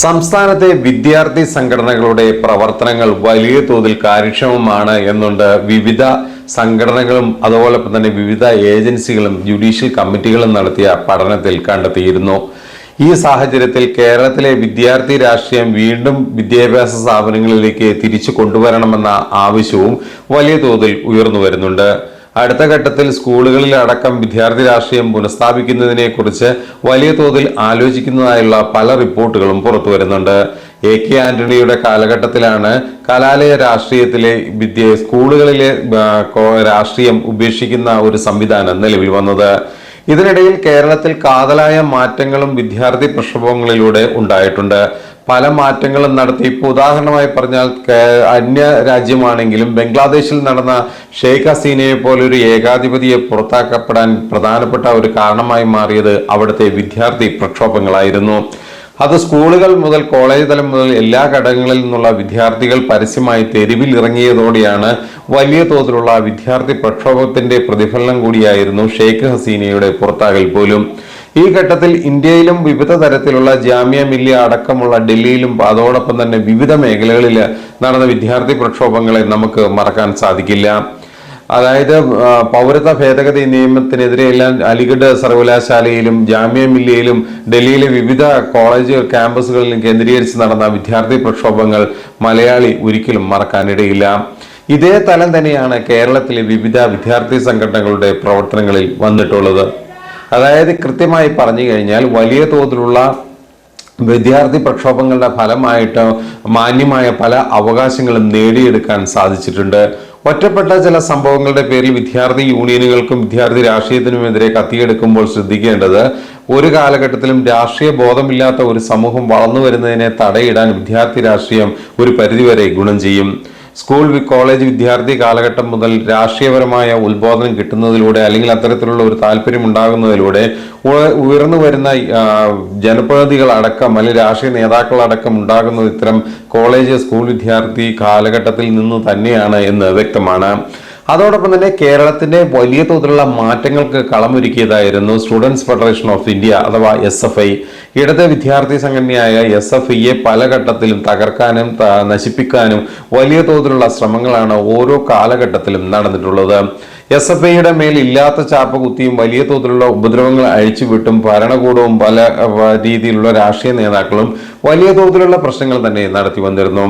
സംസ്ഥാനത്തെ വിദ്യാർത്ഥി സംഘടനകളുടെ പ്രവർത്തനങ്ങൾ വലിയ തോതിൽ കാര്യക്ഷമമാണ് എന്നുണ്ട് വിവിധ സംഘടനകളും അതോടൊപ്പം തന്നെ വിവിധ ഏജൻസികളും ജുഡീഷ്യൽ കമ്മിറ്റികളും നടത്തിയ പഠനത്തിൽ കണ്ടെത്തിയിരുന്നു. ഈ സാഹചര്യത്തിൽ കേരളത്തിലെ വിദ്യാർത്ഥി രാഷ്ട്രീയം വീണ്ടും വിദ്യാഭ്യാസ സ്ഥാപനങ്ങളിലേക്ക് തിരിച്ചു കൊണ്ടുവരണമെന്ന ആവശ്യവും വലിയ തോതിൽ ഉയർന്നു വരുന്നുണ്ട്. അടുത്ത ഘട്ടത്തിൽ സ്കൂളുകളിൽ അടക്കം വിദ്യാർത്ഥി രാഷ്ട്രീയം പുനഃസ്ഥാപിക്കുന്നതിനെ കുറിച്ച് വലിയ തോതിൽ ആലോചിക്കുന്നതായുള്ള പല റിപ്പോർട്ടുകളും പുറത്തു വരുന്നുണ്ട്. എ കെ ആന്റണിയുടെ കാലഘട്ടത്തിലാണ് കലാലയ രാഷ്ട്രീയത്തിലെ വിദ്യ സ്കൂളുകളിലെ രാഷ്ട്രീയം ഉപേക്ഷിക്കുന്ന ഒരു സംവിധാനം നിലവിൽ വന്നത്. ഇതിനിടയിൽ കേരളത്തിൽ കാതലായ മാറ്റങ്ങളും വിദ്യാർത്ഥി പ്രക്ഷോഭങ്ങളിലൂടെ ഉണ്ടായിട്ടുണ്ട്. പല മാറ്റങ്ങളും നടത്തി. ഇപ്പോൾ ഉദാഹരണമായി പറഞ്ഞാൽ അന്യ രാജ്യമാണെങ്കിലും ബംഗ്ലാദേശിൽ നടന്ന ഷെയ്ഖ് ഹസീനയെ പോലെ ഒരു ഏകാധിപതിയെ പുറത്താക്കപ്പെടാൻ പ്രധാനപ്പെട്ട ഒരു കാരണമായി മാറിയത് അവിടുത്തെ വിദ്യാർത്ഥി പ്രക്ഷോഭങ്ങളായിരുന്നു. അത് സ്കൂളുകൾ മുതൽ കോളേജ് തലം മുതൽ എല്ലാ ഘടകങ്ങളിൽ നിന്നുള്ള വിദ്യാർത്ഥികൾ പരസ്യമായി തെരുവിൽ ഇറങ്ങിയതോടെയാണ് വലിയ തോതിലുള്ള വിദ്യാർത്ഥി പ്രക്ഷോഭത്തിന്റെ പ്രതിഫലനം കൂടിയായിരുന്നു ഷെയ്ഖ് ഹസീനയുടെ പുറത്താകൽ പോലും. ഈ ഘട്ടത്തിൽ ഇന്ത്യയിലും വിവിധ തരത്തിലുള്ള ജാമ്യ മില്ലിയ അടക്കമുള്ള ഡൽഹിയിലും അതോടൊപ്പം തന്നെ വിവിധ മേഖലകളിൽ നടന്ന വിദ്യാർത്ഥി പ്രക്ഷോഭങ്ങളെ നമുക്ക് മറക്കാൻ സാധിക്കില്ല. അതായത് പൗരത്വ ഭേദഗതി നിയമത്തിനെതിരെയെല്ലാം അലിഗഡ് സർവകലാശാലയിലും ജാമ്യ മില്ലയിലും ഡൽഹിയിലെ വിവിധ കോളേജ് ക്യാമ്പസുകളിലും കേന്ദ്രീകരിച്ച് നടന്ന വിദ്യാർത്ഥി പ്രക്ഷോഭങ്ങൾ മലയാളി ഒരിക്കലും മറക്കാനിടയില്ല. ഇതേ തലം തന്നെയാണ് കേരളത്തിലെ വിവിധ വിദ്യാർത്ഥി സംഘടനകളുടെ പ്രവർത്തനങ്ങളിൽ വന്നിട്ടുള്ളത്. അതായത് കൃത്യമായി പറഞ്ഞു കഴിഞ്ഞാൽ വലിയ തോതിലുള്ള വിദ്യാർത്ഥി പ്രക്ഷോഭങ്ങളുടെ ഫലമായിട്ട് മാന്യമായ പല അവകാശങ്ങളും നേടിയെടുക്കാൻ സാധിച്ചിട്ടുണ്ട്. ഒറ്റപ്പെട്ട ചില സംഭവങ്ങളുടെ പേരിൽ വിദ്യാർത്ഥി യൂണിയനുകൾക്കും വിദ്യാർത്ഥി രാഷ്ട്രീയത്തിനുമെതിരെ കത്തിയെടുക്കുമ്പോൾ ശ്രദ്ധിക്കേണ്ടത് ഒരു കാലഘട്ടത്തിലും രാഷ്ട്രീയ ബോധമില്ലാത്ത ഒരു സമൂഹം വളർന്നു വരുന്നതിനെ തടയിടാൻ വിദ്യാർത്ഥി രാഷ്ട്രീയം ഒരു പരിധിവരെ ഗുണം ചെയ്യും. സ്കൂൾ കോളേജ് വിദ്യാർത്ഥി കാലഘട്ടം മുതൽ രാഷ്ട്രീയപരമായ ഉത്ബോധനം കിട്ടുന്നതിലൂടെ അല്ലെങ്കിൽ അത്തരത്തിലുള്ള ഒരു താല്പര്യം ഉണ്ടാകുന്നതിലൂടെ ഉയർന്നു വരുന്ന ജനപ്രതിനിധികളടക്കം അല്ലെങ്കിൽ രാഷ്ട്രീയ നേതാക്കളടക്കം ഉണ്ടാകുന്നത് ഇത്തരം കോളേജ് സ്കൂൾ വിദ്യാർത്ഥി കാലഘട്ടത്തിൽ നിന്ന് തന്നെയാണ് എന്ന് വ്യക്തമാണ്. അതോടൊപ്പം തന്നെ കേരളത്തിന്റെ വലിയ തോതിലുള്ള മാറ്റങ്ങൾക്ക് കളമൊരുക്കിയതായിരുന്നു സ്റ്റുഡൻസ് ഫെഡറേഷൻ ഓഫ് ഇന്ത്യ അഥവാ എസ് എഫ് ഐ. ഇടത് വിദ്യാർത്ഥി സംഘടനയായ എസ് എഫ് ഐയെ പല ഘട്ടത്തിലും തകർക്കാനും നശിപ്പിക്കാനും വലിയ തോതിലുള്ള ശ്രമങ്ങളാണ് ഓരോ കാലഘട്ടത്തിലും നടന്നിട്ടുള്ളത്. എസ് എഫ് ഐയുടെ മേൽ ഇല്ലാത്ത ചാപ്പ കുത്തിയും വലിയ തോതിലുള്ള ഉപദ്രവങ്ങൾ അഴിച്ചുവിട്ടും ഭരണകൂടവും പല രീതിയിലുള്ള രാഷ്ട്രീയ നേതാക്കളും വലിയ തോതിലുള്ള പ്രശ്നങ്ങൾ തന്നെ നടത്തി വന്നിരുന്നു.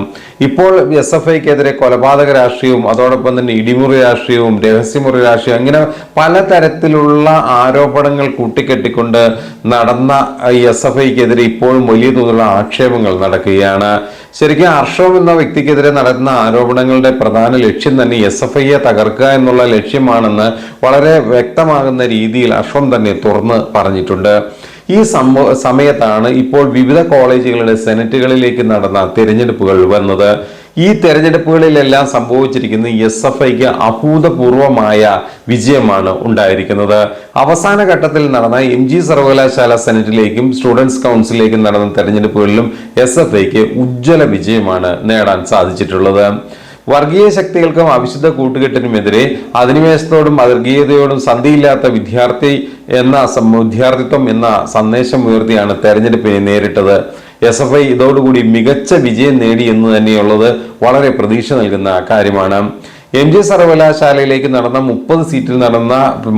ഇപ്പോൾ എസ് എഫ് ഐക്കെതിരെ കൊലപാതക രാഷ്ട്രീയവും അതോടൊപ്പം തന്നെ ഇടിമുറി രാഷ്ട്രീയവും രഹസ്യമുറി രാഷ്ട്രീയവും അങ്ങനെ പലതരത്തിലുള്ള ആരോപണങ്ങൾ കൂട്ടിക്കെട്ടിക്കൊണ്ട് നടന്ന എസ് എഫ് ഐക്കെതിരെ ഇപ്പോഴും വലിയ തോതിലുള്ള ആക്ഷേപങ്ങൾ നടക്കുകയാണ്. ശരിക്കും അർഷവ് എന്ന വ്യക്തിക്കെതിരെ നടന്ന ആരോപണങ്ങളുടെ പ്രധാന ലക്ഷ്യം തന്നെ എസ് എഫ് ഐയെ തകർക്കുക എന്നുള്ള ലക്ഷ്യമാണെന്ന് വളരെ വ്യക്തമാകുന്ന രീതിയിൽ അർഷവം തന്നെ തുറന്ന് പറഞ്ഞിട്ടുണ്ട്. ഈ സംഭവ സമയത്താണ് ഇപ്പോൾ വിവിധ കോളേജുകളുടെ സെനറ്റുകളിലേക്ക് നടന്ന തിരഞ്ഞെടുപ്പുകൾ വന്നത്. ഈ തെരഞ്ഞെടുപ്പുകളിലെല്ലാം സംഭവിച്ചിരിക്കുന്ന എസ് എഫ് ഐക്ക് അഭൂതപൂർവമായ വിജയമാണ് ഉണ്ടായിരിക്കുന്നത്. അവസാന ഘട്ടത്തിൽ നടന്ന എം ജി സർവകലാശാല സെനറ്റിലേക്കും സ്റ്റുഡൻസ് കൗൺസിലേക്കും നടന്ന തെരഞ്ഞെടുപ്പുകളിലും എസ് എഫ് ഐക്ക് ഉജ്ജ്വല വിജയമാണ് നേടാൻ സാധിച്ചിട്ടുള്ളത്. വർഗീയ ശക്തികൾക്കും അവിശുദ്ധ കൂട്ടുകെട്ടിനുമെതിരെ അധിനിവേശത്തോടും വർഗീയതയോടും സന്ധിയില്ലാത്ത വിദ്യാർത്ഥി എന്ന വിദ്യാർത്ഥിത്വം എന്ന സന്ദേശം ഉയർത്തിയാണ് തെരഞ്ഞെടുപ്പിനെ നേരിട്ടത്. എസ് എഫ് ഐ ഇതോടുകൂടി മികച്ച വിജയം നേടി എന്ന് തന്നെയുള്ളത് വളരെ പ്രതീക്ഷ നൽകുന്ന കാര്യമാണ്. എം ജി സർവകലാശാലയിലേക്ക് നടന്ന മുപ്പത് സീറ്റിൽ നടന്ന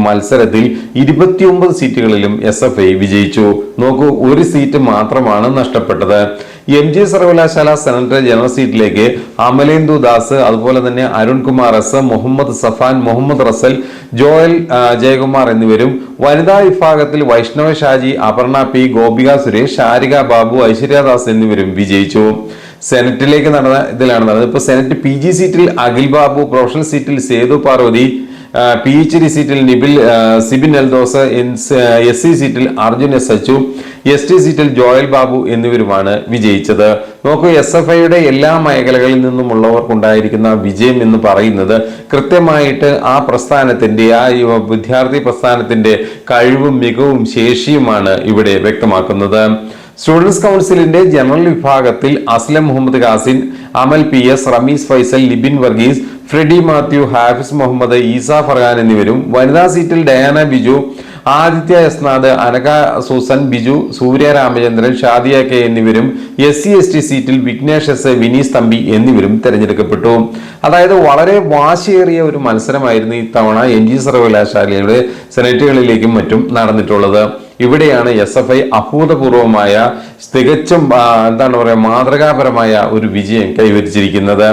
മത്സരത്തിൽ ഇരുപത്തിയൊമ്പത് സീറ്റുകളിലും എസ് എഫ് ഐ വിജയിച്ചു. നോക്കൂ ഒരു സീറ്റ് മാത്രമാണ് നഷ്ടപ്പെട്ടത്. എം ജി സർവകലാശാല സെനറ്റ് ജനറൽ സീറ്റിലേക്ക് അമലേന്ദു ദാസ് അതുപോലെ തന്നെ അരുൺകുമാർ എസ് മുഹമ്മദ് സഫാൻ മുഹമ്മദ് റസൽ ജോയൽ ജയകുമാർ എന്നിവരും വനിതാ വിഭാഗത്തിൽ വൈഷ്ണവ ഷാജി അപർണ പി ഗോപിക സുരേഷ് ശാരിക ബാബു ഐശ്വര്യ ഐശ്വര്യദാസ് എന്നിവരും വിജയിച്ചു. സെനറ്റിലേക്ക് നടന്ന ഇതിലാണ് നടന്നത്. ഇപ്പൊ സെനറ്റ് പി ജി സീറ്റിൽ അഖിൽ ബാബു പ്രൊഫഷണൽ സീറ്റിൽ Sethu Parvathi P H D സീറ്റിൽ നിബിൽ സിബിൻ എൽദോസ് എസ് സി സീറ്റിൽ Arjun S Achu S T സീറ്റിൽ ജോയൽ ബാബു എന്നിവരുമാണ് വിജയിച്ചത്. നോക്കൂ എസ് എഫ് ഐയുടെ എല്ലാ മേഖലകളിൽ നിന്നുമുള്ളവർക്കുണ്ടായിരിക്കുന്ന വിജയം എന്ന് പറയുന്നത് കൃത്യമായിട്ട് ആ പ്രസ്ഥാനത്തിന്റെ ആ വിദ്യാർത്ഥി പ്രസ്ഥാനത്തിന്റെ കഴിവും മികവും ശേഷിയുമാണ് ഇവിടെ വ്യക്തമാക്കുന്നത്. സ്റ്റുഡൻസ് കൗൺസിലിന്റെ ജനറൽ വിഭാഗത്തിൽ അസ്ലം മുഹമ്മദ് ഖാസിൻ അമൽ പി എസ് റമീസ് ഫൈസൽ ലിബിൻ വർഗീസ് ഫ്രെഡി മാത്യു ഹാഫിസ് മുഹമ്മദ് ഈസ ഫർഹാൻ എന്നിവരും. വനിതാ സീറ്റിൽ ഡയാന ബിജു ആദിത്യ എസ്നാഥ് അനക സൂസൻ ബിജു സൂര്യ രാമചന്ദ്രൻ ഷാദിയ കെ എന്നിവരും എസ് സി എസ് ടി സീറ്റിൽ വിഘ്നേഷ് എസ് വിനീസ് തമ്പി എന്നിവരും തെരഞ്ഞെടുക്കപ്പെട്ടു. അതായത് വളരെ വാശിയേറിയ ഒരു മത്സരമായിരുന്നു ഇത്തവണ എൻ ജി സർവകലാശാലയുടെ സെനറ്റുകളിലേക്കും മറ്റും നടന്നിട്ടുള്ളത്. ഇവിടെയാണ് എസ് എഫ് ഐ അഭൂതപൂർവമായ തികച്ചും എന്താണ് പറയുക മാതൃകാപരമായ ഒരു വിജയം കൈവരിച്ചിരിക്കുന്നത്.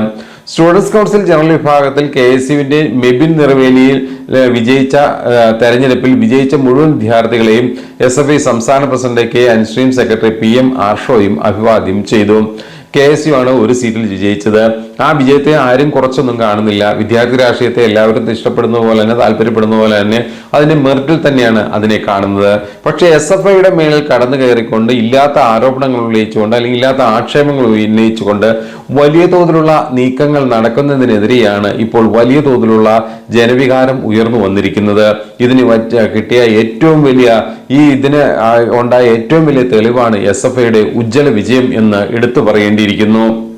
സ്റ്റുഡൻസ് കൗൺസിൽ ജനറൽ വിഭാഗത്തിൽ കെ എസ് യുവിന്റെ മെബിൻ നിറവേലിയിൽ വിജയിച്ച തെരഞ്ഞെടുപ്പിൽ വിജയിച്ച മുഴുവൻ വിദ്യാർത്ഥികളെയും എസ് എഫ് ഐ സംസ്ഥാന പ്രസിഡന്റ് കെ അൻസ്ട്രീം സെക്രട്ടറി പി എം ആർഷോയും അഭിവാദ്യം ചെയ്തു. കെ എസ് യു ആണ് ഒരു സീറ്റിൽ വിജയിച്ചത്. ആ വിജയത്തെ ആരും കുറച്ചൊന്നും കാണുന്നില്ല. വിദ്യാർത്ഥി രാഷ്ട്രീയത്തെ എല്ലാവരും ഇഷ്ടപ്പെടുന്ന പോലെ തന്നെ താല്പര്യപ്പെടുന്ന പോലെ തന്നെ അതിന്റെ മെറിറ്റിൽ തന്നെയാണ് അതിനെ കാണുന്നത്. പക്ഷെ എസ് എഫ് ഐയുടെ മേളിൽ കടന്നു കയറിക്കൊണ്ട് ഇല്ലാത്ത ആരോപണങ്ങൾ ഉന്നയിച്ചുകൊണ്ട് അല്ലെങ്കിൽ ഇല്ലാത്ത ആക്ഷേപങ്ങൾ ഉന്നയിച്ചുകൊണ്ട് വലിയ തോതിലുള്ള നീക്കങ്ങൾ നടക്കുന്നതിനെതിരെയാണ് ഇപ്പോൾ വലിയ തോതിലുള്ള ജനവികാരം ഉയർന്നു വന്നിരിക്കുന്നത്. ഇതിന് കിട്ടിയ ഏറ്റവും വലിയ ഈ ഇതിന് ഉണ്ടായ ഏറ്റവും വലിയ തെളിവാണ് എസ് എഫ് ഐയുടെ ഉജ്ജ്വല വിജയം എന്ന് എടുത്തു പറയേണ്ടിയിരിക്കുന്നു.